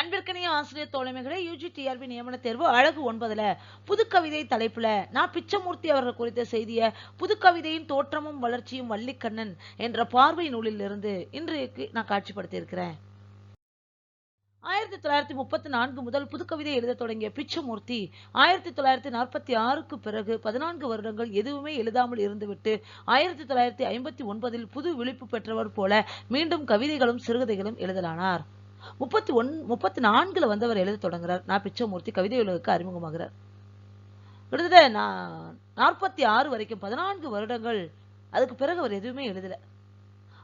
அன்பிற்கனிய ஆசிரியர் தோழமைகளே UG TRP நியமன தேர்வு அழகு ஒன்பதுல புதுக்கவிதை தலைப்புல நான் பிச்சமூர்த்தி அவர்கள் குறித்த செய்திய புதுக்கவிதையின் தோற்றமும் வளர்ச்சியும் வள்ளிக்கண்ணன் என்ற பார்வை நூலில் இருந்து இன்றைக்கு நான் காட்சிப்படுத்தியிருக்கிறேன். ஆயிரத்தி தொள்ளாயிரத்தி முப்பத்தி நான்கு முதல் புதுக்கவிதை எழுத தொடங்கிய பிச்சமூர்த்தி ஆயிரத்தி தொள்ளாயிரத்தி நாற்பத்தி ஆறுக்கு பிறகு பதினான்கு வருடங்கள் எதுவுமே எழுதாமல் இருந்துவிட்டு ஆயிரத்தி தொள்ளாயிரத்தி ஐம்பத்தி ஒன்பதில் புது விழிப்பு பெற்றவர் போல மீண்டும் கவிதைகளும் சிறுகதைகளும் எழுதலானார். முப்பத்தி ஒன் முப்பத்தி நான்குல வந்து அவர் எழுத தொடங்குறார். நான் பிச்சமூர்த்தி கவிதை உலகுக்கு அறிமுகமாகிறார். கிட்டத்தட்ட நான் நாற்பத்தி ஆறு வரைக்கும் பதினான்கு வருடங்கள் அதுக்கு பிறகு அவர் எதுவுமே எழுதலை.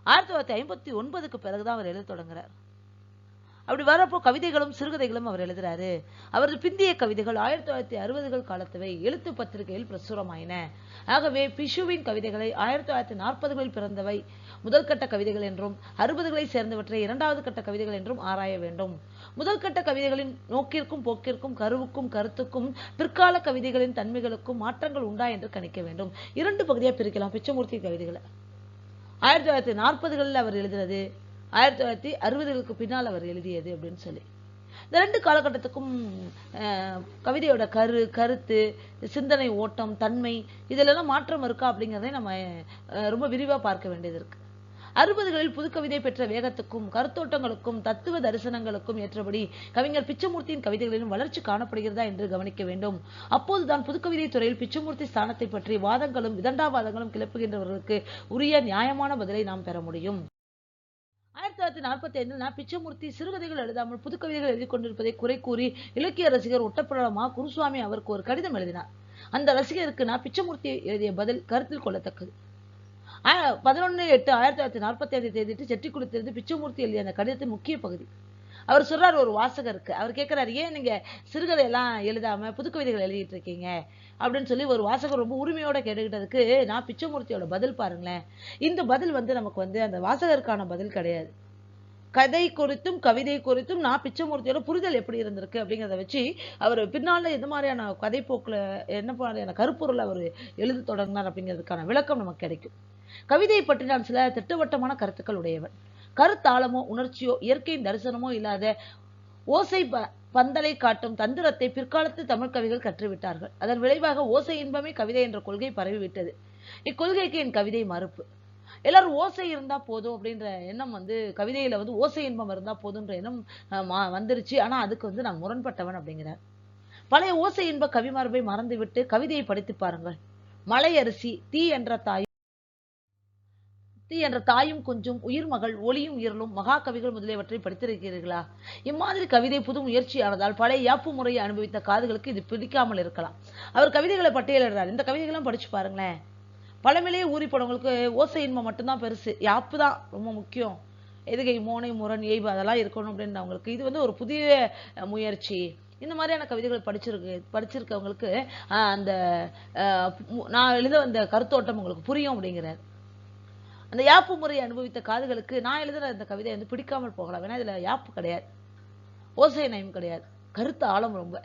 ஆயிரத்தி தொள்ளாயிரத்தி ஐம்பத்தி ஒன்பதுக்கு பிறகுதான் அவர் எழுத தொடங்குறார். அப்படி வரப்போ கவிதைகளும் சிறுகதைகளும் அவர் எழுதுறாரு. அவரது பிந்திய கவிதைகள் ஆயிரத்தி தொள்ளாயிரத்தி அறுபதுகள் காலத்தவை. எழுத்து பத்திரிகையில் பிரசுரமாயின. ஆகவே பிஷுவின் கவிதைகளை ஆயிரத்தி தொள்ளாயிரத்தி நாற்பதுகளில் பிறந்தவை. முதல் கட்ட கவிதைகள் என்றும் அறுபதுகளை சேர்ந்தவற்றை இரண்டாவது கட்ட கவிதைகள் என்றும் ஆராய வேண்டும். முதல் கட்ட கவிதைகளின் நோக்கிற்கும் போக்கிற்கும் கருவுக்கும் கருத்துக்கும் பிற்கால கவிதைகளின் தன்மைகளுக்கும் மாற்றங்கள் உண்டா என்று கணிக்க வேண்டும். இரண்டு பகுதியாக பிரிக்கலாம். பிச்சமூர்த்தி கவிதைகளை. ஆயிரத்தி தொள்ளாயிரத்தி நாற்பதுகளில் அவர் எழுதுறது ஆயிரத்தி தொள்ளாயிரத்தி அறுபதுகளுக்கு பின்னால் அவர் எழுதியது அப்படின்னு சொல்லி. இந்த ரெண்டு காலகட்டத்துக்கும் கவிதையோட கரு கருத்து சிந்தனை ஓட்டம் தன்மை இதிலெல்லாம் மாற்றம் இருக்கா அப்படிங்கிறதை நம்ம ரொம்ப விரிவா பார்க்க வேண்டியது இருக்கு. அறுபதுகளில் புதுக்கவிதை பெற்ற வேகத்துக்கும் கருத்தோட்டங்களுக்கும் தத்துவ தரிசனங்களுக்கும் ஏற்றபடி கவிஞர் பிச்சமூர்த்தியின் கவிதைகளிலும் வளர்ச்சி காணப்படுகிறதா என்று கவனிக்க வேண்டும். அப்போதுதான் புதுக்கவிதை துறையில் பிச்சமூர்த்தி ஸ்தானத்தை பற்றி வாதங்களும் விதண்டாவாதங்களும் கிளப்புகின்றவர்களுக்கு உரிய நியாயமான பதிலை நாம் பெற முடியும். ஆயிரத்தி தொள்ளாயிரத்தி நாற்பத்தி ஐந்தில் நான் பிச்சமூர்த்தி சிறுகதைகள் எழுதாமல் புதுக்கவிதைகள் எழுதி கொண்டிருப்பதை குறை கூறி இலக்கிய ரசிகர் ஒட்டப்பிரமா குருசுவாமி அவருக்கு ஒரு கடிதம் எழுதினார். அந்த ரசிகருக்கு நான் பிச்சமூர்த்தி எழுதிய பதில் கருத்தில் கொள்ளத்தக்கது. பதினொன்று எட்டு ஆயிரத்தி தொள்ளாயிரத்தி நாற்பத்தி ஐந்து தேதிட்டு செட்டிக்குளத்திலிருந்து பிச்சமூர்த்தி எழுதிய அந்த கடிதத்தின் முக்கிய பகுதி. அவர் சொல்றாரு ஒரு வாசகருக்கு. அவர் கேட்கிறாரு ஏன் நீங்க சிறுகதை எல்லாம் எழுதாம புதுக்கவிதைகள் எழுதிட்டு இருக்கீங்க? அப்படின்னு சொல்லி ஒரு வாசகர் ரொம்ப உரிமையோட கேட்டுக்கிட்டதுக்கு நான் பிச்சைமூர்த்தியோட பதில் பாருங்களேன். இந்த பதில் வந்து நமக்கு வந்து அந்த வாசகருக்கான பதில் கிடையாது. கதை குறித்தும் கவிதை குறித்தும் நான் பிச்சைமூர்த்தியோட புரிதல் எப்படி இருந்திருக்கு அப்படிங்கிறத வச்சு அவர் பின்னால் எந்த மாதிரியான கதை என்ன மாதிரியான கருப்பொருள் அவர் எழுத தொடங்கினார் அப்படிங்கிறதுக்கான விளக்கம் நமக்கு கிடைக்கும். கவிதையை பற்றி நான் சில திட்டவட்டமான கருத்துக்கள் உடையவன். கருத்தாளமோ உணர்ச்சியோ இயற்கையின் தரிசனமோ இல்லாத ஓசை ப- பந்தலை காட்டும் தந்திரத்தை பிற்காலத்து தமிழ் கவிகள் கற்றுவிட்டார்கள். அதன் விளைவாக ஓசை இன்பமே கவிதை என்ற கொள்கை பரவிவிட்டது. இக்கொள்கைக்கு என் கவிதை மறுப்பு. எல்லாரும் ஓசை இருந்தா போதும் அப்படின்ற எண்ணம் வந்து கவிதையில வந்து ஓசை இன்பம் இருந்தா போதும்ன்ற எண்ணம் மா- வந்துருச்சு. ஆனா அதுக்கு வந்து நான் முரண்பட்டவன் அப்படிங்கிறார் பழைய ஓசை இன்ப கவிமரபை மறந்துவிட்டு கவிதையை படித்து பாருங்கள். மலை அரிசி தீ என்ற தாய் தீ என்ற தாயும் கொஞ்சம் உயிர் மகள் ஒளியும் உயிரலும் மகாகவிகள் முதலியவற்றை படித்திருக்கிறீர்களா? இம்மாதிரி கவிதை புது முயற்சியானதால் பழைய யாப்பு முறையை அனுபவித்த காதுகளுக்கு இது பிடிக்காமல் இருக்கலாம். அவர் கவிதைகளை பட்டியலிடுறார். இந்த கவிதைகளும் படிச்சு பாருங்களேன். பழமையிலேயே ஊறி போனவங்களுக்கு ஓசை இன்பம் மட்டும்தான் பெருசு. யாப்பு தான் ரொம்ப முக்கியம். எதுகை மோனை முரண் ஏய்வு அதெல்லாம் இருக்கணும் அப்படின்னு அவங்களுக்கு. இது வந்து ஒரு புதிய முயற்சி. இந்த மாதிரியான கவிதைகள் படிச்சிருக்கு படிச்சிருக்கவங்களுக்கு ஆஹ், அந்த ஆஹ், நான் எழுத வந்த கருத்தோட்டம் உங்களுக்கு புரியும் அப்படிங்கிறார். அந்த யாப்பு முறையை அனுபவித்த காதுகளுக்கு நான் எழுதுற இந்த கவிதை வந்து பிடிக்காமல் போகலாம். ஏன்னா இதுல யாப்பு கிடையாது. ஓசை நயம் கிடையாது. கருத்து ஆழம் ரொம்ப.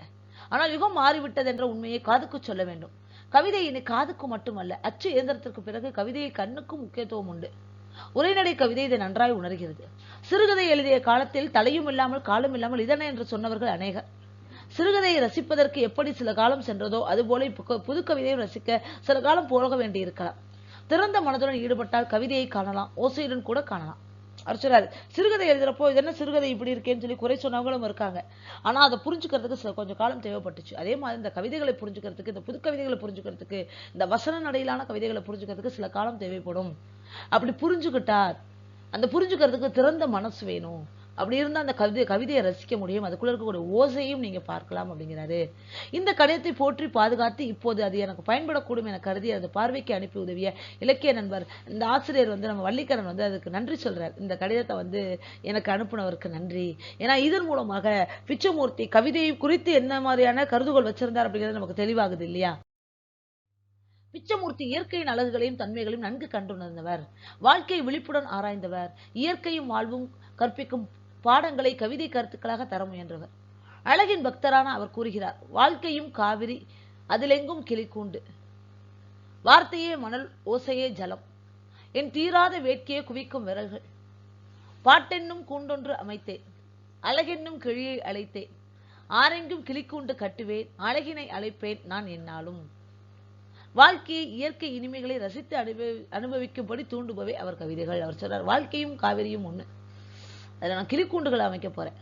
ஆனால் யுகம் மாறிவிட்டது என்ற உண்மையை காதுக்கு சொல்ல வேண்டும். கவிதை இனி காதுக்கு மட்டுமல்ல அச்சு இயந்திரத்திற்கு பிறகு கவிதையை கண்ணுக்கும் முக்கியத்துவம் உண்டு. உரைநடை கவிதை இதை நன்றாய் உணர்கிறது. சிறுகதை எழுதிய காலத்தில் தலையும் இல்லாமல் காலும் இல்லாமல் இதனை என்று சொன்னவர்கள் அநேகர். சிறுகதையை ரசிப்பதற்கு எப்படி சில காலம் சென்றதோ அதுபோல இப்போ புது கவிதையை ரசிக்க சில காலம் போக வேண்டியிருக்கலாம். திறந்த மனதுடன் ஈடுபட்டால் கவிதையை காணலாம் ஓசையுடன் கூட காணலாம். அவர் சொல்றாரு சிறுகதை எழுதுறப்போ இது என்ன சிறுகதை இப்படி இருக்கேன்னு சொல்லி குறை சொன்னவங்களும் இருக்காங்க. ஆனா அதை புரிஞ்சுக்கிறதுக்கு சில கொஞ்சம் காலம் தேவைப்பட்டுச்சு. அதே மாதிரி இந்த கவிதைகளை புரிஞ்சுக்கிறதுக்கு இந்த புது கவிதைகளை புரிஞ்சுக்கிறதுக்கு இந்த வசன நடையிலான கவிதைகளை புரிஞ்சுக்கிறதுக்கு சில காலம் தேவைப்படும். அப்படி புரிஞ்சுக்கிட்டார் அந்த புரிஞ்சுக்கிறதுக்கு திறந்த மனசு வேணும். அப்படி இருந்தால் அந்த கவிதை கவிதையை ரசிக்க முடியும். அதுக்குள்ள இருக்கக்கூடிய ஓசையும் நீங்கள் பார்க்கலாம் அப்படிங்கிறாரு. இந்த கடிதத்தை போற்றி பாதுகாத்து இப்போது அது எனக்கு பயன்படக்கூடும் என கருதி அது பார்வைக்கு அனுப்பி உதவிய இலக்கிய நண்பர் இந்த ஆசிரியர் வந்து நம்ம வள்ளிக்கரன் வந்து அதுக்கு நன்றி சொல்கிறார் இந்த கடிதத்தை வந்து எனக்கு அனுப்புனவருக்கு நன்றி. ஏன்னா இதன் மூலமாக பிச்சமூர்த்தி கவிதையை குறித்து என்ன மாதிரியான கருதுகோள் வச்சிருந்தார் அப்படிங்கிறது நமக்கு தெளிவாகுது இல்லையா? பிச்சமூர்த்தி இயற்கையின் அழகுகளையும் தன்மைகளையும் நன்கு கண்டுணர்ந்தவர். வாழ்க்கை விழிப்புடன் ஆராய்ந்தவர். இயற்கையும் வாழ்வும் கற்பிக்கும் பாடங்களை கவிதை கருத்துக்களாக தர முயன்றவர். அழகின் பக்தரான அவர் கூறுகிறார் வாழ்க்கையும் காவிரி அதிலெங்கும் கிளிக்கூண்டு. வார்த்தையே மணல் ஓசையே ஜலம். என் தீராத வேட்கையை குவிக்கும் விரல்கள். பாட்டென்னும் கூண்டொன்று அமைத்தேன் அழகென்னும் கிழியை அழைத்தேன். ஆரெங்கும் கிளிக்கூண்டு கட்டுவேன் அழகினை அழைப்பேன் நான் என்னாலும். வாழ்க்கையை இயற்கை இனிமைகளை ரசித்து அனுபவி அனுபவிக்கும்படி தூண்டுபவை அவர் கவிதைகள். அவர் சொல்றார் வாழ்க்கையும் காவிரியும் ஒன்று அதில் நான் கிளிக்கூண்டுகளை அமைக்க போகிறேன்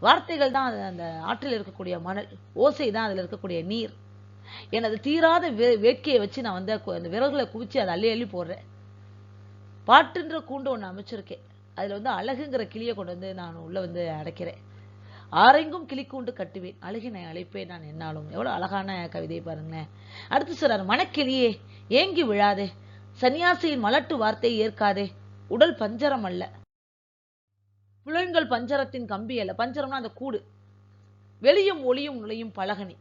வார்த்தைகள் தான் அது அந்த ஆற்றில் இருக்கக்கூடிய மணல் ஓசை தான் அதில் இருக்கக்கூடிய நீர். எனது தீராத வே வேட்கையை வச்சு நான் வந்து அந்த விரல்களை குவிச்சு அதை அள்ளி அள்ளி போடுறேன். பாட்டுன்ற கூண்டு ஒன்று அமைச்சிருக்கேன். அதில் வந்து அழகுங்கிற கிளியை கொண்டு வந்து நான் உள்ளே வந்து அடைக்கிறேன். ஆரெங்கும் கிளிக்கூண்டு கட்டுவேன். அழகினை அழைப்பேன். நான் என்னாலும். எவ்வளோ அழகான கவிதை பாருங்களேன். அடுத்து சொல்றாரு மணக்கிளியே ஏங்கி விழாதே. சன்னியாசியின் மலட்டு வார்த்தையை ஏற்காதே. உடல் பஞ்சரம் அல்ல. புலன்கள் பஞ்சரத்தின் கம்பி அல்ல. பஞ்சரம்னா அந்த கூடு. வெளியும் ஒளியும் நுழையும் பலகனி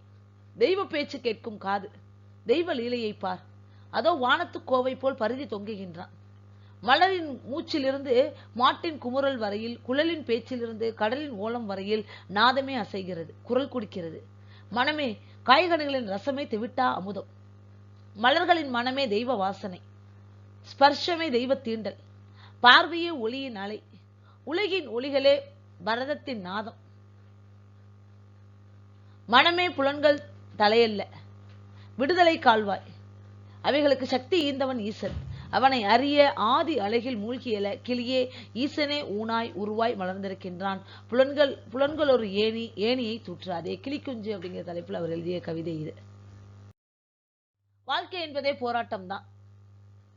தெய்வ பேச்சு கேட்கும் காது. தெய்வ லீலையை பார். அதோ வானத்து கோவை போல் பருதி தொங்குகின்றான். மலரின் மூச்சிலிருந்து மாட்டின் குமுறல் வரையில் குழலின் பேச்சிலிருந்து கடலின் ஓலம் வரையில் நாதமே அசைகிறது குரல் குடிக்கிறது. மனமே காய்கனிகளின் ரசமே தெவிட்டா அமுதம். மலர்களின் மனமே தெய்வ வாசனை. ஸ்பர்ஷமே தெய்வ தீண்டல். பார்வையே ஒளியின் அலை. உலகின் ஒளிகளே பரதத்தின் நாதம். மனமே புலன்கள் தலையல்ல. விடுதலை கால்வாய். அவைகளுக்கு சக்தி ஈந்தவன் ஈசன். அவனை அறிய ஆதி அழகில் மூழ்கியல கிளியே ஈசனே ஊனாய் உருவாய் மலர்ந்திருக்கின்றான் புலன்கள் புலன்கள் ஒரு ஏணி ஏணியை தூற்றாதே. கிளிக்குஞ்சு அப்படிங்கிற தலைப்புல அவர் எழுதிய கவிதை இது. வாழ்க்கை என்பதே போராட்டம் தான்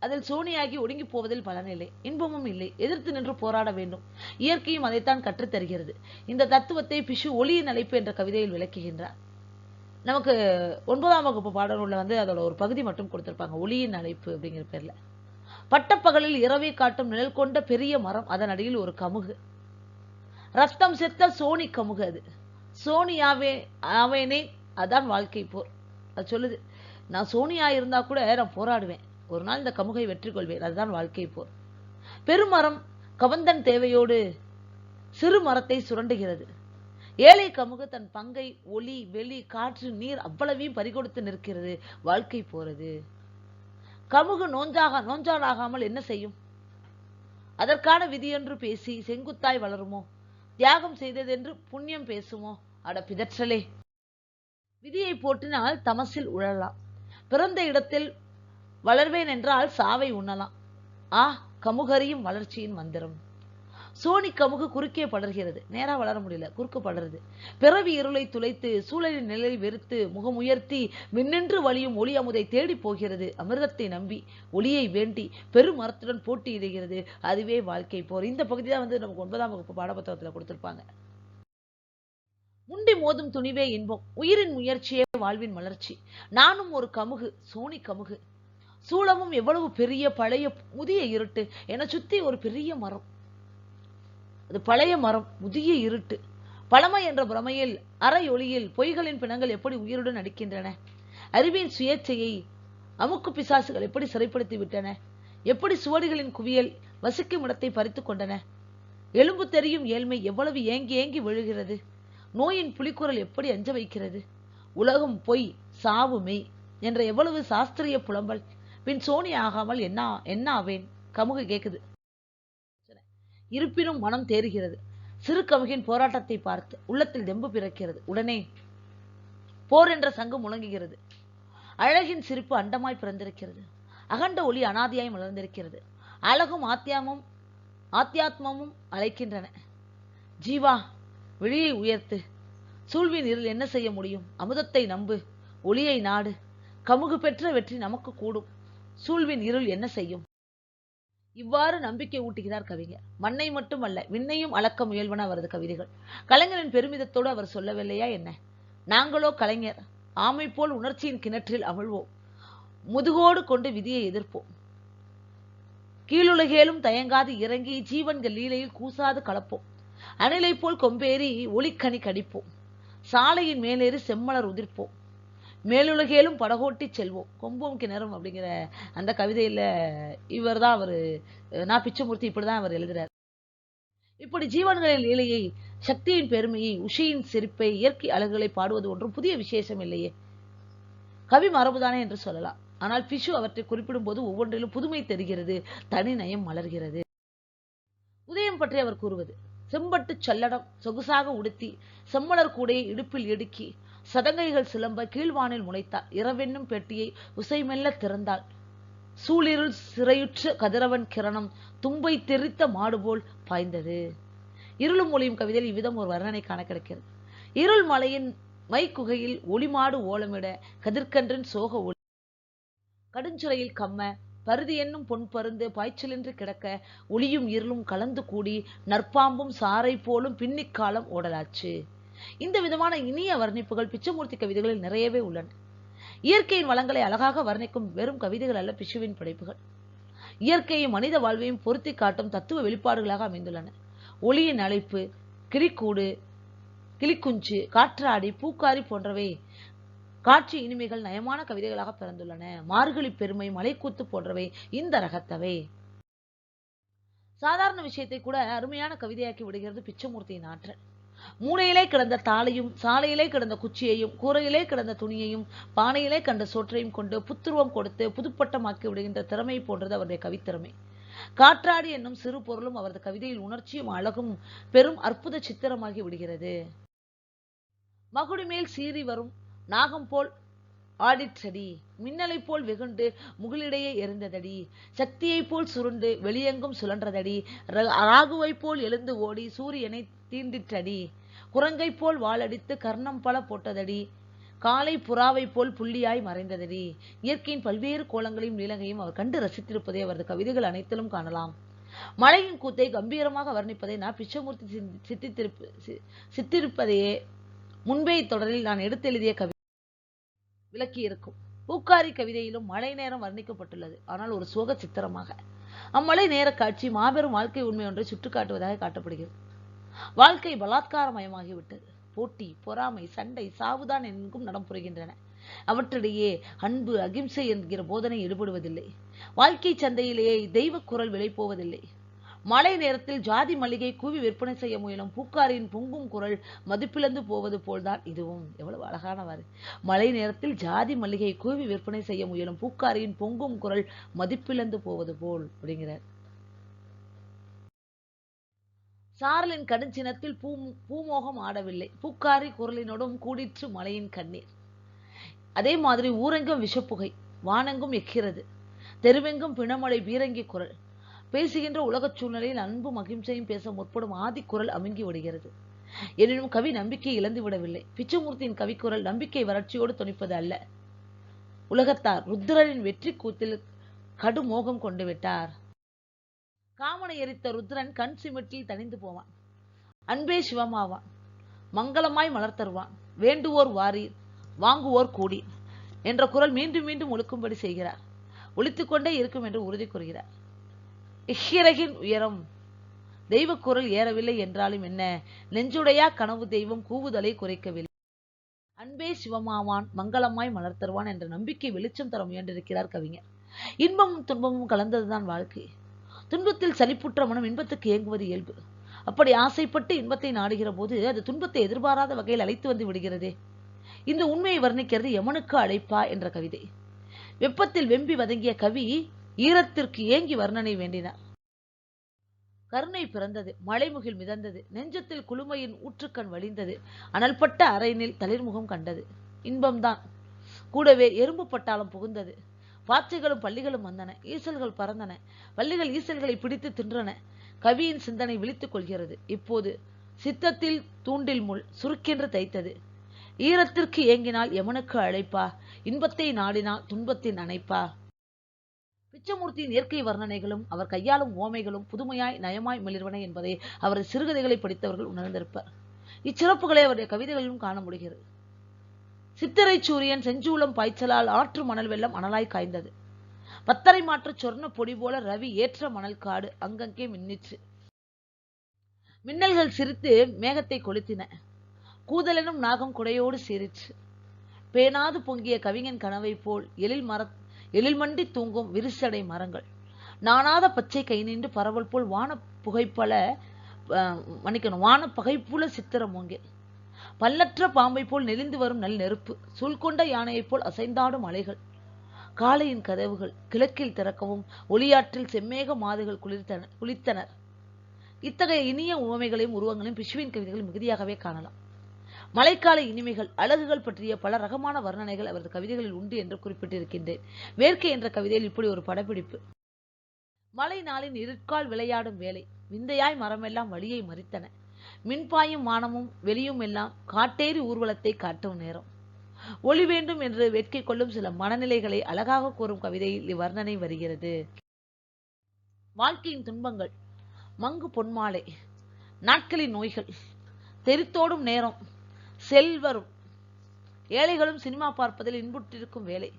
அதில் சோனியாகி ஒடுங்கி போவதில் பலனில்லை. இன்பமும் இல்லை. எதிர்த்து நின்று போராட வேண்டும். இயற்கையும் அதைத்தான் கற்றுத் தருகிறது. இந்த தத்துவத்தை பிஷு ஒளியின் அழைப்பு என்ற கவிதையில் விளக்குகின்றார். நமக்கு ஒன்பதாம் வகுப்பு பாடநூலில் வந்து அதோட ஒரு பகுதி மட்டும் கொடுத்துருப்பாங்க. ஒளியின் அழைப்பு அப்படிங்கிற பேரில். பட்டப்பகலில் இரவை காட்டும் நிழல் கொண்ட பெரிய மரம் அதன் அடியில் ஒரு கமுகு. ரத்தம் செத்த சோனி கமுகு அது. சோனியாவே ஆவேனே அதான் வாழ்க்கை போர். அது சொல்லுது நான் சோனியா இருந்தா கூட நான் போராடுவேன். ஒரு நாள் இந்த கமுகை வெற்றி கொள்வேன். அதுதான் வாழ்க்கை போர். பெருமரம் கவந்தன் தேவையோடு சிறு மரத்தை சுரண்டுகிறது. ஏழை கமுகு தன் பங்கை ஒளி வெளி காற்று நீர் அவ்வளவையும் பறிகொடுத்து நிற்கிறது. வாழ்க்கை போறது கமுகு நோஞ்சாக நோஞ்சாடாகாமல் என்ன செய்யும்? அதற்கான விதியென்று பேசி செங்குத்தாய் வளருமோ? தியாகம் செய்ததென்று புண்ணியம் பேசுமோ? அட பிதற்றலே. விதியை போட்டினால் தமசில் உழலாம். பிறந்த இடத்தில் வளர்வேன் என்றால் சாவை உண்ணலாம். ஆ கமுகரியும் வளர்ச்சியின் மந்திரம். சோனி கமுகு குறுக்கே படர்கிறது. நேரா வளர முடியல குறுக்கு படருது. பிறவி இருளை துளைத்து சூழலின் நிலை வெறுத்து முகம் உயர்த்தி மின்னின்று வழியும் ஒளி அமுதை தேடி போகிறது. அமிர்தத்தை நம்பி ஒளியை வேண்டி பெரும் மரத்துடன் போட்டியிடுகிறது அதுவே வாழ்க்கை போர். இந்த பகுதி தான் வந்து நமக்கு ஒன்பதாம் வகுப்பு பாடப்புத்தகத்தில் கொடுத்திருப்பாங்க. முண்டி மோதும் துணிவே இன்பம். உயிரின் முயற்சியே வாழ்வின் மலர்ச்சி. நானும் ஒரு கமுகு சோனி கமுகு. சூளமும் எவ்வளவு பெரிய பழைய முதிய இருட்டு. என சுத்தி ஒரு பெரிய மரம். அது பழைய மரம் முதிய இருட்டு. பழமை என்ற பிரமையில் அரை ஒளியில் பொய்களின் பிணங்கள் எப்படி உயிருடன் அடிக்கின்றன அறிவின் சுயேச்சையை அமுக்கு பிசாசுகள் எப்படி சிறைப்படுத்தி விட்டன? எப்படி சுவடிகளின் குவியல் வசிக்கும் இடத்தை பறித்துக் கொண்டன? எலும்பு தெரியும் ஏழ்மை எவ்வளவு ஏங்கி ஏங்கி விழுகிறது? நோயின் புலிக்குரல் எப்படி அஞ்ச வைக்கிறது? உலகம் பொய் சாவு மெய் என்ற எவ்வளவு சாஸ்திரிய புலம்பல் பின் சோனி ஆகாமல் என்ன என்ன ஆவேன்? கமுகு கேக்குது. இருப்பினும் மனம் தேறுகிறது. சிறு கமுகின் போராட்டத்தை பார்த்து உள்ளத்தில் தெம்பு பிறக்கிறது. உடனே போர் என்ற சங்கம் முழங்குகிறது. அழகின் சிரிப்பு அண்டமாய் பிறந்திருக்கிறது. அகண்ட ஒளி அனாதியாய் மலர்ந்திருக்கிறது. அழகும் ஆத்தியாமும் ஆத்தியாத்மமும் அழைக்கின்றன. ஜீவா வெளியை உயர்த்து. சூழ்வின் இருள் என்ன செய்ய முடியும்? அமுதத்தை நம்பு. ஒளியை நாடு. கமுகு பெற்ற வெற்றி நமக்கு கூடும். சூழ்வின் இருள் என்ன செய்யும்? இவ்வாறு நம்பிக்கை ஊட்டுகிறார் கவிஞர். மண்ணை மட்டுமல்ல விண்ணையும் அளக்க முயல்வன அவரது கவிதைகள். கலைஞரின் பெருமிதத்தோடு அவர் சொல்லவில்லையா என்ன? நாங்களோ கலைஞர் ஆமை போல் உணர்ச்சியின் கிணற்றில் அமிழ்வோம் முதுகோடு கொண்டு விதியை எதிர்ப்போம். கீழுலகேலும் தயங்காது இறங்கி ஜீவன்கள் லீலையில் கூசாது கலப்போம். அணிலை போல் கொம்பேறி ஒளிக்கனி கடிப்போம். சாலையின் மேலேறி செம்மலர் உதிர்ப்போம். மேலுலகேலும் படகோட்டி செல்வோம். கொம்போம் கிணறும் அப்படிங்கிற அந்த கவிதையில் இவர் தான் அவர் நான் பிச்சமூர்த்தி இப்படிதான் அவர் எழுதுறார். இப்படி ஜீவன்களின் லீலையை சக்தியின் பெருமையை உஷியின் சிரிப்பை இயற்கை அழகுகளை பாடுவது ஒன்றும் புதிய விசேஷம் இல்லையே. கவி மரபுதானே என்று சொல்லலாம். ஆனால் பிஷு அவற்றை குறிப்பிடும் போது ஒவ்வொன்றிலும் புதுமை தெரிகிறது தனி நயம் மலர்கிறது. உதயம் பற்றி அவர் கூறுவது செம்பட்டு சல்லடம் சொகுசாக உடுத்தி செம்மலர் கூடையை இடுப்பில் இடுக்கி சதங்கைகள் சிலம்ப கீழ்வானில் முளைத்தாள் இரவென்னும் பெட்டியை உசை மெல்ல திறந்தாள். சூழிருள் சிறையுற்ற கதிரவன் கிரணம் தும்பை தெரித்த மாடு போல் பாய்ந்தது. இருளும் ஒளியும் கவிதையில் இவ்விதம் ஒரு வர்ணனை காண கிடைக்கிறது. இருள் மலையின் மைக்குகையில் ஒளிமாடு ஓலமிட கதிர்கன்றின் சோக ஒளி. கடுஞ்சுரையில் கம்ம பருதி என்னும் பொன் பருந்து பாய்ச்சலின்றி கிடக்க ஒளியும் இருளும் கலந்து கூடி நற்பாம்பும் சாறை போலும் பின்னிக்காலம் ஓடலாச்சு. இந்த விதமான இனிய வர்ணிப்புகள் பிச்சமூர்த்தி கவிதைகளில் நிறையவே உள்ளன. இயற்கையின் வளங்களை அழகாக வர்ணிக்கும் வெறும் கவிதைகள் அல்ல பிஷுவின் படைப்புகள். இயற்கையும் மனித வாழ்வையும் பொருத்தி காட்டும் தத்துவ வெளிப்பாடுகளாக அமைந்துள்ளன. ஒளியின் அழைப்பு கிளிக்கூடு கிளிக்குஞ்சு காற்றாடி பூக்காரி போன்றவை காட்சி இனிமைகள் நயமான கவிதைகளாக பிறந்துள்ளன. மார்கழி பெருமை மலைக்கூத்து போன்றவை இந்த ரகத்தவை. சாதாரண விஷயத்தை கூட அருமையான கவிதையாக்கி விடுகிறது பிச்சமூர்த்தியின் ஆற்றல். மூளையிலே கிடந்த தாளையும் சாலையிலே கிடந்த குச்சியையும் கூரையிலே கிடந்த துணியையும் பானையிலே கண்ட சோற்றையும் கொண்டு புத்துருவம் கொடுத்து புதுப்பட்டமாக்கி விடுகின்ற திறமை போன்றது அவருடைய கவித்திறமை. காற்றாடி என்னும் சிறு பொருளும் அவரது கவிதையில் உணர்ச்சியும் அழகும் பெரும் அற்புத சித்திரமாகி விடுகிறது. மகுடி மேல் சீறி வரும் நாகம் போல் ஆடிற்றடி மின்னலை போல் வெகுண்டு முகிலிடையே எரிந்ததடி சக்தியைப் போல் சுருண்டு வெளியெங்கும் சுழன்றதடி ராகுவை போல் எழுந்து ஓடி சூரியனை தீண்டிற்றடி குரங்கை போல் வாளடித்து கர்ணம் பல போட்டதடி. காலை புறாவை போல் புள்ளியாய் மறைந்ததடி. இயற்கையின் பல்வேறு கோலங்களையும் நீலங்கையும் அவர் கண்டு ரசித்திருப்பதை அவரது கவிதைகள் அனைத்திலும் காணலாம். மழையின் கூத்தை கம்பீரமாக வர்ணிப்பதை நான் பிச்சமூர்த்தி சித்தித்திருப்ப சித்திருப்பதையே முன்பே தொடரில் நான் எடுத்தெழுதிய கவி விளக்கி இருக்கும் பூக்காரி கவிதையிலும் மழை நேரம் வர்ணிக்கப்பட்டுள்ளது. ஆனால் ஒரு சோக சித்திரமாக அம்மழை நேர காட்சி மாபெரும் வாழ்க்கை உண்மை ஒன்றை சுட்டுக்காட்டுவதாக காட்டப்படுகிறது. வாழ்க்கை பலாத்காரமயமாகிவிட்டது. போட்டி பொறாமை சண்டை சாவுதான் எங்கும் நடம்புரிகின்றன. அவற்றிடையே அன்பு அகிம்சை என்கிற போதனை ஈடுபடுவதில்லை வாழ்க்கை சந்தையிலேயே தெய்வ குரல் விலை மழை நேரத்தில் ஜாதி மளிகை கூவி விற்பனை செய்ய முயலும் பூக்காரின் பொங்கும் குரல் மதிப்பிழந்து போவது போல்தான் இதுவும். எவ்வளவு அழகானவாறு மழை நேரத்தில் ஜாதி மளிகை கூவி விற்பனை செய்ய முயலும் பூக்காரியின் பொங்கும் குரல் மதிப்பிழந்து போவது போல் அப்படிங்கிறார். சாரலின் கடுஞ்சினத்தில் பூ பூமோகம் ஆடவில்லை. பூக்காரி குரலினோடும் கூடிற்று மலையின் கண்ணீர். அதே மாதிரி ஊரெங்கும் விஷப்புகை வானெங்கும் எக்கிறது. தெருவெங்கும் பிணமலை பீரங்கி குரல். பேசுகின்ற உலகச் சூழ்நிலையில் அன்பும் அகிம்சையும் பேச முற்படும் ஆதி குரல் அமுங்கி விடுகிறது. எனினும் கவி நம்பிக்கை இழந்து விடவில்லை. பிச்சுமூர்த்தியின் கவிக்குரல் நம்பிக்கை வறட்சியோடு துணிப்பது அல்ல. உலகத்தார் ருத்ரரின் வெற்றி கூத்தில் கடுமோகம் கொண்டு விட்டார். காமனை எரித்த ருத்ரன் கண் சிமிட்டில் தணிந்து போவான். அன்பே சிவமாவான். மங்களமாய் மலர் தருவான் வேண்டுவோர் வாரீர் வாங்குவோர் கூடி என்ற குரல் மீண்டும் மீண்டும் ஒழுக்கும்படி செய்கிறார். ஒழித்துக்கொண்டே இருக்கும் என்று உறுதி கூறுகிறார். இஹ்ரகின் உயரம். தெய்வ குரல் ஏறவில்லை என்றாலும் என்ன? நெஞ்சுடையா கனவு தெய்வம் கூவுதலை குறைக்கவில்லை. அன்பே சிவமாவான் மங்களமாய் மலர் தருவான் என்ற நம்பிக்கை வெளிச்சம் தர முயன்றிருக்கிறார் கவிஞர். இன்பமும் துன்பமும் கலந்ததுதான் வாழ்க்கை. துன்பத்தில் சலிப்புற்ற மனம் இன்பத்துக்கு இயங்குவது இயல்பு. அப்படி ஆசைப்பட்டு இன்பத்தை நாடுகிற போது அது துன்பத்தை எதிர்பாராத வகையில் அழைத்து வந்து விடுகிறதே. இந்த உண்மையை வர்ணிக்கிறது யமனுக்கு அழைப்பா என்ற கவிதை. வெப்பத்தில் வெம்பி வதங்கிய கவி ஈரத்திற்கு ஏங்கி வர்ணனை வேண்டினார் கருணை பிறந்தது மலைமுகில் மிதந்தது நெஞ்சத்தில் குளுமையின் ஊற்றுக்கண் வழிந்தது அனல்பட்ட அறையினில் தளிர்முகம் கண்டது. இன்பம்தான். கூடவே எறும்பு பட்டாளம் புகுந்தது. பாச்சைகளும் பள்ளிகளும் வந்தன ஈசல்கள் பறந்தன. பள்ளிகள் ஈசல்களை பிடித்து தின்றன. கவியின் சிந்தனை விழித்துக் கொள்கிறது. இப்போது சித்தத்தில் தூண்டில் முள் சுருக்கென்று தைத்தது. ஈரத்திற்கு ஏங்கினால் எமனுக்கு அழைப்பா? இன்பத்தை நாடினால் துன்பத்தின் அணைப்பா? பிச்சமூர்த்தியின் இயற்கை வர்ணனைகளும் அவர் கையாளும் ஓமைகளும் புதுமையாய் நயமாய் மிளிர்வன என்பதை அவரது சிறுகதைகளை படித்தவர்கள் உணர்ந்திருப்பர். இச்சிறப்புகளை அவருடைய கவிதைகளிலும் காண முடிகிறது. சித்திரை சூரியன் செஞ்சூளம் பாய்ச்சலால் ஆற்று மணல் வெள்ளம் அனலாய் காய்ந்தது. பத்தரை மாற்ற சொர்ண பொடி போல ரவி ஏற்ற மணல் காடு அங்கங்கே மின்னிச்சு மின்னல்கள் சிரித்து மேகத்தை கொளுத்தின. கூதலனும் நாகம் குடையோடு சிரிச்சு பேனாது பொங்கிய கவிஞன் கனவை போல் எழில் மர எழில் மண்டி தூங்கும் விரிசடை மரங்கள். நானாத பச்சை கை நின்று பரவல் போல் வான புகைப்பல மன்னிக்கணும் வான பகைப்புல சித்திரம் ஓங்கே பல்லற்ற பாம்பை போல் நெளிந்து வரும் நல் நெருப்பு சுல்கொண்ட யானையைப் போல் அசைந்தாடும் அலைகள் காலையின் கதவுகள் கிழக்கில் திறக்கவும் ஒளியாற்றில் செம்மேக மாதுகள் குளிர்த்தன குளித்தனர். இத்தகைய இனிய உவமைகளையும் உருவங்களையும் பிஷ்வின் கவிதைகள் மிகுதியாகவே காணலாம். மழைக்கால இனிமைகள் அழகுகள் பற்றிய பல ரகமான வர்ணனைகள் அவரது கவிதைகளில் உண்டு என்று குறிப்பிட்டிருக்கின்றேன். வேர்க்கை என்ற கவிதையில் இப்படி ஒரு படப்பிடிப்பு. மழை நாளின் இருட்கால் விளையாடும் வேலை விந்தையாய் மரமெல்லாம் வழியை மறித்தன. மின்பாயும் வானமும் வெளியும் எல்லாம் காட்டேரி ஊர்வலத்தை காட்டும் நேரம். ஒளி வேண்டும் என்று வேட்கை கொள்ளும் சில மனநிலைகளை அழகாக கூறும் கவிதையில் இவ்வர்ணனை வருகிறது. வாழ்க்கையின் துன்பங்கள் மங்கு பொன்மாலை நாட்களின் நோய்கள் தெரித்தோடும் நேரம் செல்வரும் ஏழைகளும் சினிமா பார்ப்பதில் இன்புற்றிருக்கும் வேலை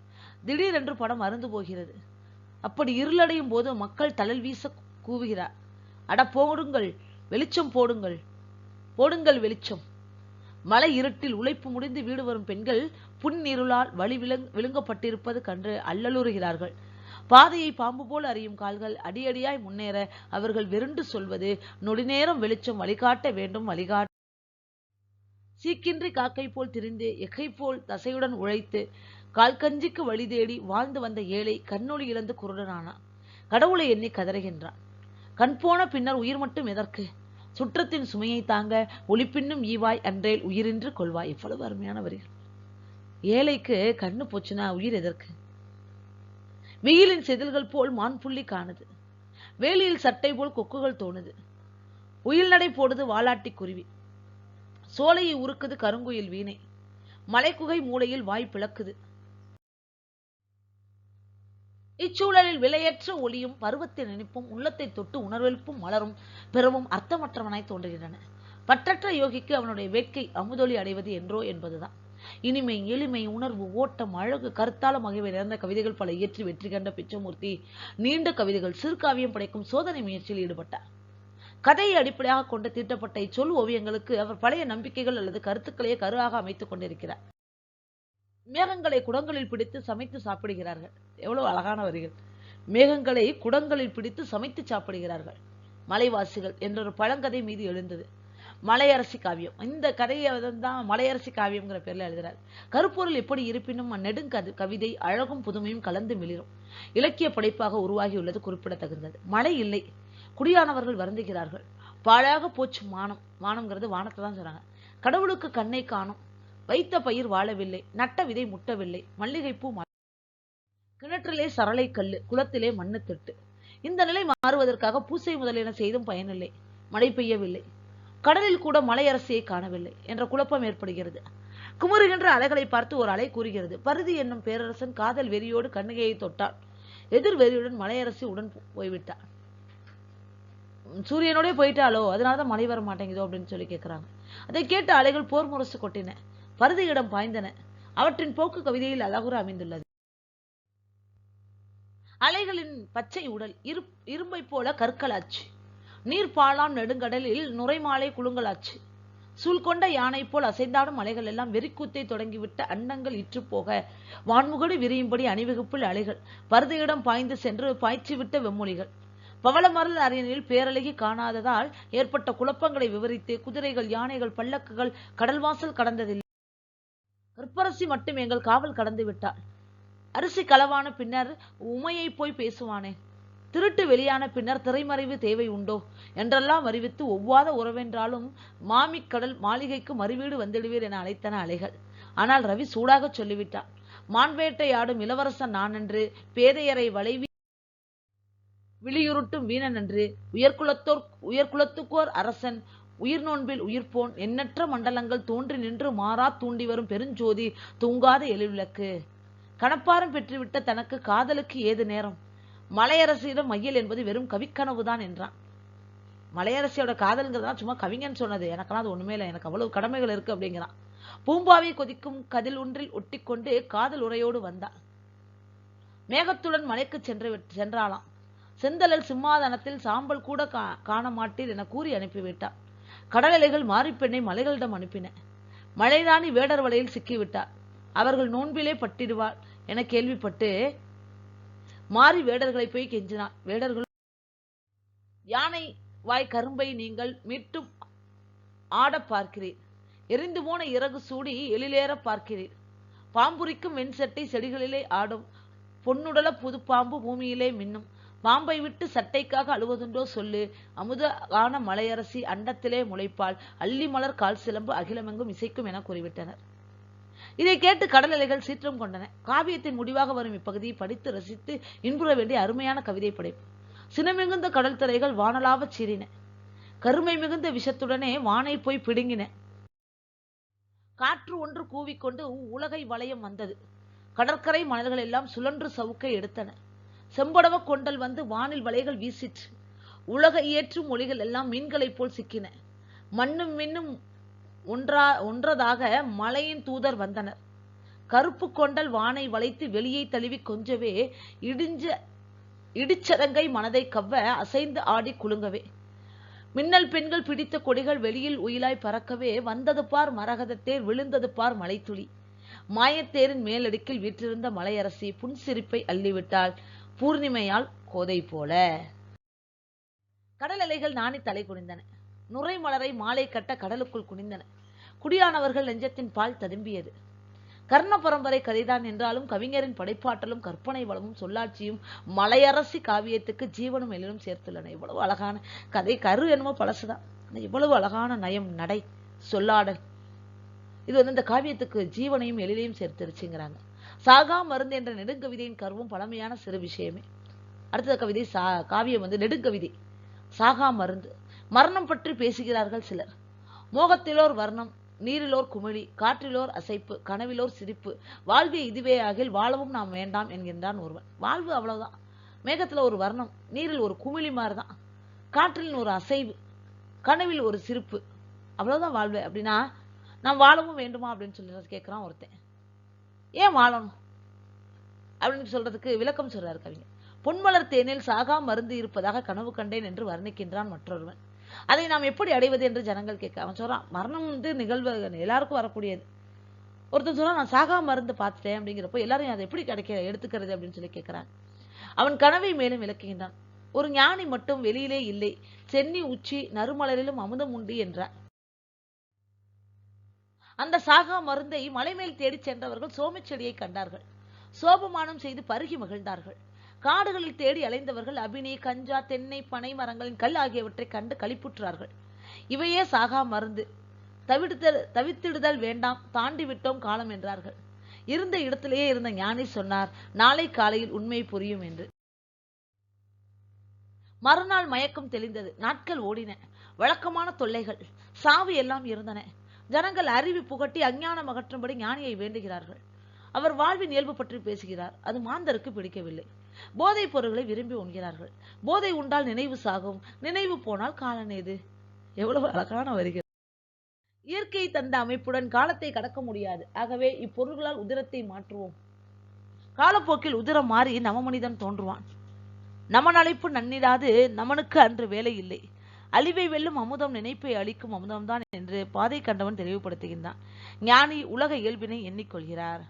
திடீரென்று படம் அருந்து போகிறது. அப்படி இருளடையும் போது மக்கள் தளல் வீச கூவுகிறார். அட போடுங்கள் வெளிச்சம் போடுங்கள் போடுங்கள் வெளிச்சம். மலை இருட்டில் உழைப்பு முடிந்து வீடு வரும் பெண்கள் புன்னிருளால் வழி விலங் விழுங்கப்பட்டிருப்பது கண்டு அல்லலுறுகிறார்கள். பாதையை பாம்பு போல் அறியும் கால்கள் அடியடியாய் முன்னேற அவர்கள் வெருண்டு சொல்வது நொடிநேரம் வெளிச்சம் வழிகாட்ட வேண்டும் வழிகாட்ட சீக்கின்றி காக்கை போல் திரிந்து எகை போல் தசையுடன் உழைத்து கால்கஞ்சிக்கு வழி தேடி வாழ்ந்து வந்த ஏழை கண்ணொளி இழந்து குருடனானான். கடவுளை எண்ணி கதறுகின்றான். கண் போன பின்னர் உயிர் மட்டும் எதற்கு? சுற்றத்தின் சுமையை தாங்க ஒளிப்பின்னும் ஈவாய் அன்றேல் உயிரின்று கொள்வாய். எவ்வளவு அருமையான வரிகள். ஏழைக்கு கண்ணு போச்சுன்னா உயிர் எதற்கு? வெயிலின் செதில்கள் போல் மான் புள்ளி காணுது. வேலியில் சட்டை போல் கொக்குகள் தோணுது. உயில் நடை போடுது வாலாட்டி குருவி. சோலையை உருக்குது கருங்குயில் வீணை. மலைக்குகை மூலையில் வாய் பிளக்குது. இச்சூழலில் விலையற்ற ஒளியும் பருவத்தை நினைப்பும் உள்ளத்தை தொட்டு உணர்வெழுப்பும் மலரும் பெறவும் அர்த்தமற்றவனாய் தோன்றுகின்றன. பற்றற்ற யோகிக்கு அவனுடைய வேட்கை அமுதொலி அடைவது என்றோ என்பதுதான். இனிமை எளிமை உணர்வு ஓட்டம் அழகு கருத்தாளம் ஆகியவை நிறைந்த கவிதைகள் பல இயற்றி வெற்றி கண்ட பிச்சமூர்த்தி நீண்ட கவிதைகள் சிறுகாவியம் படைக்கும் சோதனை முயற்சியில் ஈடுபட்டார். கதையை அடிப்படையாக கொண்டு தீட்டப்பட்ட இச்சொல் ஓவியங்களுக்கு அவர் பழைய நம்பிக்கைகள் அல்லது கருத்துக்களையே கருவாக அமைத்துக் கொண்டிருக்கிறார். மேகங்களை குடங்களில் பிடித்து சமைத்து சாப்பிடுகிறார்கள். எவ்வளவு அழகான வரிகள். மேகங்களை குடங்களில் பிடித்து சமைத்து சாப்பிடுகிறார்கள். மலைவாசிகள் என்ற ஒரு பழங்கதை மீது எழுந்தது. மலையரசி காவியம். இந்த கதையை தான் மலையரசி காவியம்ங்கிற பேரில் எழுதுறார். கருப்பொருள் எப்படி இருப்பினும் அந்நெடுங்கது கவிதை அழகும் புதுமையும் கலந்து மிளிரும். இலக்கிய படைப்பாக உருவாகியுள்ளது குறிப்பிடத்தகுந்தது. மழை இல்லை. குடியானவர்கள் வருந்துகிறார்கள். பாழாக போச்சு வானம் வானம்ங்கிறது வானத்தை தான் சொல்றாங்க. கடவுளுக்கு கண்ணை காணும். வைத்த பயிர் வாழவில்லை நட்ட விதை முட்டவில்லை மல்லிகைப்பூ கிணற்றிலே சரளை கல்லு குளத்திலே மண்ணு திட்டு. இந்த நிலை மாறுவதற்காக பூசை முதலென செய்தும் பயனில்லை மழை பெய்யவில்லை. கடலில் கூட மலையரசியை காணவில்லை என்ற குழப்பம் ஏற்படுகிறது. குமுறுகின்ற அலைகளை பார்த்து ஒரு அலை கூறுகிறது. பருதி என்னும் பேரரசன் காதல் வெறியோடு கண்ணிகையை தொட்டான். எதிர் வெறியுடன் மலையரசி உடன் போய்விட்டான். சூரியனோடய போயிட்டாலோ அதனால போயிட்டாலோ அதனாலதான் மழை வர மாட்டேங்குதோ அப்படின்னு சொல்லி கேட்குறாங்க அதை கேட்ட அலைகள் போர் முரசு கொட்டின. பருதியிடம் பாய்ந்தன. அவற்றின் போக்கு கவிதையில் அழகுற அமைந்துள்ளது. அலைகளின் பச்சை உடல் இரு இரும்பை போல கற்களாச்சு. நீர்பாளான் நெடுங்கடலில் நுரைமாலை குலுங்கலாச்சு. சூழ்கொண்ட யானை போல் அசைந்தாடும் அலைகள் எல்லாம் வெறிக்கூத்தை தொடங்கிவிட்ட அண்டங்கள் இற்று போக வான்முகடு விரியும்படி அணிவகுப்பில் அலைகள். பருதியிடம் பாய்ந்து சென்று பாய்ச்சிவிட்ட வெம்மொழிகள். பவளமரல் அரியணையில் பேரழகி காணாததால் ஏற்பட்ட குழப்பங்களை விவரித்து குதிரைகள் யானைகள் பல்லக்குகள் கடல்வாசல் கடந்ததில்லை. கற்பரசி மட்டும் எங்கள் காவல் கடந்து விட்டாள். அரிசி களவான பின்னர் உமையை போய் பேசுவானே. திருட்டு வெளியான பின்னர் திரைமறைவு தேவை உண்டோ? என்றெல்லாம் அறிவித்து ஒவ்வாத உறவென்றாலும் மாமிக் கடல் மாளிகைக்கு மறுவீடு வந்துடுவீர் என அழைத்தன அலைகள். ஆனால் ரவி சூடாகச் சொல்லிவிட்டான். மான்வேட்டையாடும் இளவரசன் நான் என்று பேதையரை வளைவி விழியுருட்டும் வீணன் என்று உயர்குலத்தோர் உயர்குலத்துக்கோர் அரசன் உயிர் நோன்பில் உயிர்ப்போன் எண்ணற்ற மண்டலங்கள் தோன்றி நின்று மாறா தூண்டி வரும் பெருஞ்சோதி தூங்காத எழில்விளக்கு. கணப்பாரம் பெற்றுவிட்ட தனக்கு காதலுக்கு ஏது நேரம்? மலையரசியிடம் மையல் என்பது வெறும் கவிக்கனவுதான் என்றான். மலையரசியோட காதல்ங்கிறதுலாம் சும்மா கவிஞன் சொன்னது. எனக்கெல்லாம் அது ஒண்ணுமே இல்லை. எனக்கு அவ்வளவு கடமைகள் இருக்கு அப்படிங்கிறான். பூம்பாவை கொதிக்கும் கதில் ஒன்றில் ஒட்டிக்கொண்டு காதல் உரையோடு வந்தாள் மேகத்துடன் மலைக்கு சென்று விட்- சென்றாளாம். செந்தழல் சிம்மாதனத்தில் சாம்பல் கூட கா- காண மாட்டீர் என கூறி அனுப்பிவிட்டான். கடல் அலைகள் மாரிப்பெண்ணை மலைகளிடம் அனுப்பின. மலைராணி வேடர் வலையில் சிக்கிவிட்டார். அவர்கள் நோன்பிலே பட்டிடுவார் என கேள்விப்பட்டு மாறி வேடர்களை போய் கெஞ்சினார். வேடர்கள் யானை வாய் கரும்பை நீங்கள் மீட்டும் ஆடப் பார்க்கிறீர். எரிந்து போன இறகு சூடி எழிலேற பார்க்கிறீர். பாம்புரிக்கும் வெண்சட்டை செடிகளிலே ஆடும். பொன்னுடல புதுப்பாம்பு பூமியிலே மின்னும். பாம்பை விட்டு சட்டைக்காக அழுவதுண்டோ சொல்லு. அமுதான மலையரசி அண்டத்திலே முளைப்பால் அள்ளி மலர் கால் சிலம்பு அகிலமெங்கும் இசைக்கும் என கூறிவிட்டனர். இதை கேட்டு கடல் அலைகள் சீற்றம் கொண்டன. காவியத்தின் முடிவாக வரும் இப்பகுதியை படித்து ரசித்து இன்புற வேண்டிய அருமையான கவிதை படைப்பு. சினமிகுந்த கடல் திரைகள் வானலாவச் சீறின. கருமை மிகுந்த விஷத்துடனே வானை போய் பிடுங்கின. காற்று ஒன்று கூவிக்கொண்டு உலகை வளையம் வந்தது. கடற்கரை மணல்கள் எல்லாம் சுழன்று சவுக்கை எடுத்தன. செம்படவ கொண்டல் வந்து வானில் வலைகள் வீசிற்று. உலக இயற்றும் மொழிகள் எல்லாம் மீன்களைப் போல் சிக்கின. மண்ணும் மின்னும் ஒன்றா ஒன்றதாக மலையின் தூதர் வந்தனர். கருப்பு கொண்டல் வானை வளைத்து வெளியை தழுவி கொஞ்சவே இடிஞ்ச இடிச்சதங்கை மனதை கவ்வ அசைந்து ஆடி குலுங்கவே. மின்னல் பெண்கள் பிடித்த கொடிகள் வெளியில் உயிலாய் பறக்கவே வந்தது பார் மரகதத்தேர் விழுந்தது பார் மலைத்துளி. மாயத்தேரின் மேலடுக்கில் வீற்றிருந்த மலையரசி புன்சிரிப்பை அள்ளிவிட்டாள். பூர்ணிமையால் கோதை போல. கடல் அலைகள் நாணி தலை குனிந்தன. நுரை மலரை மாலை கட்ட கடலுக்குள் குனிந்தன. குடியானவர்கள் நெஞ்சத்தின் பால் ததும்பியது. கர்ண பரம்பரை கதைதான் என்றாலும் கவிஞரின் படைப்பாற்றலும் கற்பனை வளமும் சொல்லாட்சியும் மலையரசி காவியத்துக்கு ஜீவனும் எழிலும் சேர்த்துள்ளன. இவ்வளவு அழகான கதை. கரு என்னமோ பழசுதான். இவ்வளவு அழகான நயம் நடை சொல்லாடல். இது வந்து இந்த காவியத்துக்கு ஜீவனையும் எழிலையும் சேர்த்துருச்சுங்கிறாங்க. சாகா மருந்து என்ற நெடுங்கவிதையின் கருவும் பழமையான சிறு விஷயமே. அடுத்த கவிதை சா காவியம் வந்து நெடுங்கவிதை சாகா மருந்து. மரணம் பற்றி பேசுகிறார்கள் சிலர். மோகத்திலோர் வர்ணம் நீரிலோர் குமிழி காற்றிலோர் அசைப்பு கனவிலோர் சிரிப்பு. வாழ்வே இதுவே ஆகில் வாழவும் நாம் வேண்டாம் என்கின்றான் ஒருவன். வாழ்வு அவ்வளவுதான். மேகத்துல ஒரு வர்ணம் நீரில் ஒரு குமிழி மாதிரிதான் காற்றில் ஒரு அசைவு கனவில் ஒரு சிரிப்பு. அவ்வளவுதான் வாழ்வு. அப்படின்னா நாம் வாழவும் வேண்டுமா அப்படின்னு சொல்லி கேட்குறான் ஒருத்தன். ஏன் வாழணும்? அப்படின்னு சொல்றதுக்கு விளக்கம் சொல்றாரு கவிஞர். பொன்மலர் தேனில் சாகா மருந்து இருப்பதாக கனவு கண்டேன் என்று வர்ணிக்கின்றான் மற்றொருவன். அதை நாம் எப்படி அடைவது என்று ஜனங்கள் கேட்க அவன் சொல்றான் மரணம் வந்து நிகழ்வு எல்லாருக்கும் வரக்கூடியது. ஒருத்தர் சொல்றான் நான் சாகா மருந்து பார்த்துட்டேன் அப்படிங்கிறப்போ எல்லாரும் அதை எப்படி கிடைக்க எடுத்துக்கிறது அப்படின்னு சொல்லி கேட்கிறான் அவன் கனவை மேலும் விளக்குகின்றான். ஒரு ஞானி மட்டும் வெளியிலே இல்லை. சென்னி உச்சி நறுமலரிலும் அமுதம் உண்டு என்றார். அந்த சாகா மருந்தை மலைமேல் தேடிச் சென்றவர்கள் சோமச் செடியை கண்டார்கள். சோபமானம் செய்து பருகி மகிழ்ந்தார்கள். காடுகளில் தேடி அலைந்தவர்கள் அபினி கஞ்சா தென்னை பனை மரங்களின் கல் ஆகியவற்றை கண்டு களிப்புற்றார்கள். இவையே சாகா மருந்து. தவிடுதல் தவித்திடுதல் வேண்டாம் தாண்டி விட்டோம் காலம் என்றார்கள். இருந்த இடத்திலேயே இருந்த ஞானி சொன்னார் நாளை காலையில் உண்மை புரியும் என்று. மறுநாள் மயக்கம் தெளிந்தது. நாட்கள் ஓடின. வழக்கமான தொல்லைகள். சாவு எல்லாம் இருந்தன. ஜனங்கள் அறிவி புகட்டி அஞ்ஞானம் அகற்றும்படி ஞானியை வேண்டுகிறார்கள். அவர் வாழ்வின் இயல்பு பற்றி பேசுகிறார். அது மாந்தருக்கு பிடிக்கவில்லை. போதைப் பொருள்களை விரும்பி உண்கிறார்கள். போதை உண்டால் நினைவு சாகும். நினைவு போனால் காலனேது எவ்வளவு அழகான வருகிறது இயற்கை தந்த அமைப்புடன் காலத்தை கடக்க முடியாது. ஆகவே இப்பொருள்களால் உதிரத்தை மாற்றுவோம். காலப்போக்கில் உதிரம் மாறி நம மனிதன் தோன்றுவான். நமன் அழைப்பு நன்னிடாது. நமனுக்கு அன்று வேலை இல்லை. அழிவை வெல்லும் அமுதம் நினைப்பை அளிக்கும் அமுதம்தான் என்று பாதை கண்டவன் தெளிவுபடுத்துகின்றான். ஞானி உலக இயல்பினை எண்ணிக்கொள்கிறார்.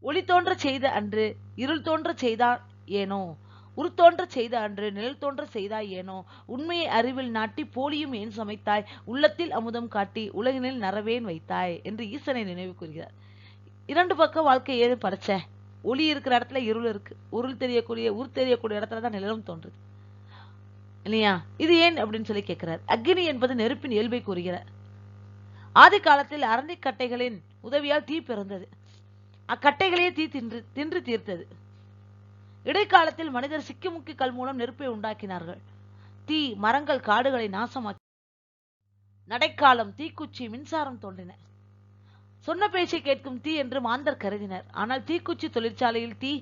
ஒளி தோன்றச் செய்த அன்று இருள் தோன்ற செய்தான் ஏனோ? உருத்தோன்ற செய்த அன்று நிழல் தோன்றச் செய்தாய் ஏனோ? உண்மையை அறிவில் நாட்டி போலியும் ஏன் சமைத்தாய்? உள்ளத்தில் அமுதம் காட்டி உலகினில் நரவேன் வைத்தாய் என்று ஈசனை நினைவு கூறுகிறார். இரண்டு பக்கம் வாழ்க்கை ஏது படைச்ச. ஒளி இருக்கிற இடத்துல இருள் இருக்கு. உருள் தெரியக்கூடிய உரு தெரியக்கூடிய இடத்துல தான் நிழலும் தோன்றுது. இல்லையா? இது ஏன் அப்படின்னு சொல்லி கேட்கிறார். அக்னி என்பது நெருப்பின் இயல்பை கூறுகிறார். ஆதி காலத்தில் அரணிக்கட்டைகளின் உதவியால் தீ பிறந்தது. அக்கட்டைகளையே தீ தின்று தின்று தீர்த்தது. இடைக்காலத்தில் மனிதர் சிக்கிமுக்கி கல் மூலம் நெருப்பை உண்டாக்கினார்கள். தீ மரங்கள் காடுகளை நாசமாக்கி நடைக்காலம் தீக்குச்சி மின்சாரம் தோன்றின. சொன்ன பேச்சை கேட்கும் தீ என்று மாந்தர் கருதினர். ஆனால் தீக்குச்சி தொழிற்சாலையில் தீ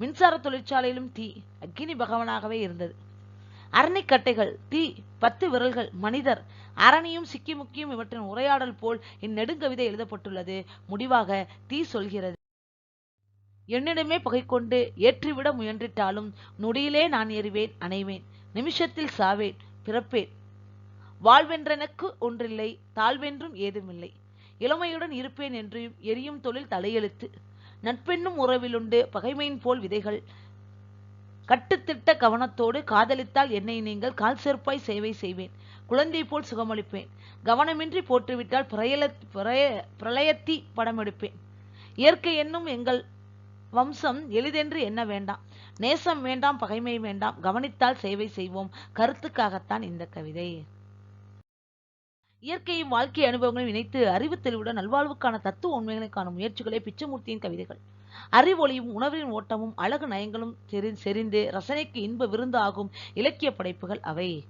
மின்சார தொழிற்சாலையிலும் தீ அக்கினி பகவனாகவே இருந்தது. அரணிக்கட்டைகள் தீ பத்து விரல்கள் மனிதர் அரணியும் சிக்கி முக்கியும் இவற்றின் உரையாடல் போல் இந்நெடுங்கவிதை எழுதப்பட்டுள்ளது. முடிவாக தீ சொல்கிறது. என்னிடமே பகை கொண்டு ஏற்றிவிட முயன்றிட்டாலும் நொடியிலே நான் எறிவேன் அணைவேன் நிமிஷத்தில் சாவேன் பிறப்பேன். வாழ்வென்றெனக்கு ஒன்றில்லை தாழ்வென்றும் ஏதுமில்லை. இளமையுடன் இருப்பேன் என்றும் எரியும் தொழில் தலையெழுத்து. நட்பென்னும் உறவிலுண்டு பகைமையின் போல் விதைகள். கட்டுத்திட்ட கவனத்தோடு காதலித்தால் என்னை நீங்கள் கால் செருப்பாய் சேவை செய்வேன். குழந்தை போல் சுகமளிப்பேன். கவனமின்றி போட்டுவிட்டால் பிரயல பிரய பிரளயத்தி படம் எடுப்பேன். இயற்கை என்னும் எங்கள் வம்சம் எளிதென்று என்ன வேண்டாம். நேசம் வேண்டாம் பகைமை வேண்டாம். கவனித்தால் சேவை செய்வோம். கருத்துக்காகத்தான் இந்த கவிதை. இயற்கையும் வாழ்க்கை அனுபவங்களையும் இணைத்து அறிவு தெளிவுடன் நல்வாழ்வுக்கான தத்துவ உண்மைகளை காணும் முயற்சிகளே பிச்சமூர்த்தியின் கவிதைகள். அறிவொளியும் உணர்வின் ஓட்டமும் அழகு நயங்களும் செறி- செறிந்து ரசனைக்கு இன்ப விருந்து ஆகும் இலக்கிய படைப்புகள் அவை.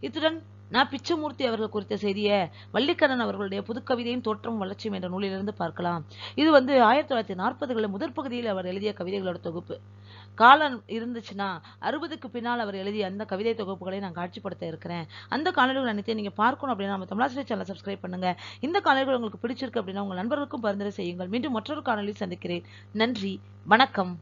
இத்துடன் நான் பிச்சமூர்த்தி அவர்கள் குறித்த செய்தியை வள்ளிக்கண்ணன் அவர்களுடைய புதுக்கவிதையும் தோற்றம் வளர்ச்சியும் என்ற நூலிலிருந்து பார்க்கலாம். இது வந்து ஆயிரத்தி தொள்ளாயிரத்தி நாற்பதுகளில் முதற் பகுதியில் அவர் எழுதிய கவிதைகளோட தொகுப்பு. காலம் இருந்துச்சுன்னா அறுபதுக்கு பின்னால் அவர் எழுதிய அந்த கவிதை தொகுப்புகளை நான் காட்சிப்படுத்த இருக்கிறேன். அந்த காணொலிகள் அனைத்தையும் நீங்க பார்க்கணும் அப்படின்னா நம்ம தமிழாசிரியர் சேனலை சப்ஸ்கிரைப் பண்ணுங்க. இந்த காணொலிகள் உங்களுக்கு பிடிச்சிருக்கு அப்படின்னா உங்கள் நண்பர்களுக்கும் பரிந்துரை செய்யுங்கள். மீண்டும் மற்றொரு காணொலியில் சந்திக்கிறேன். நன்றி. வணக்கம்.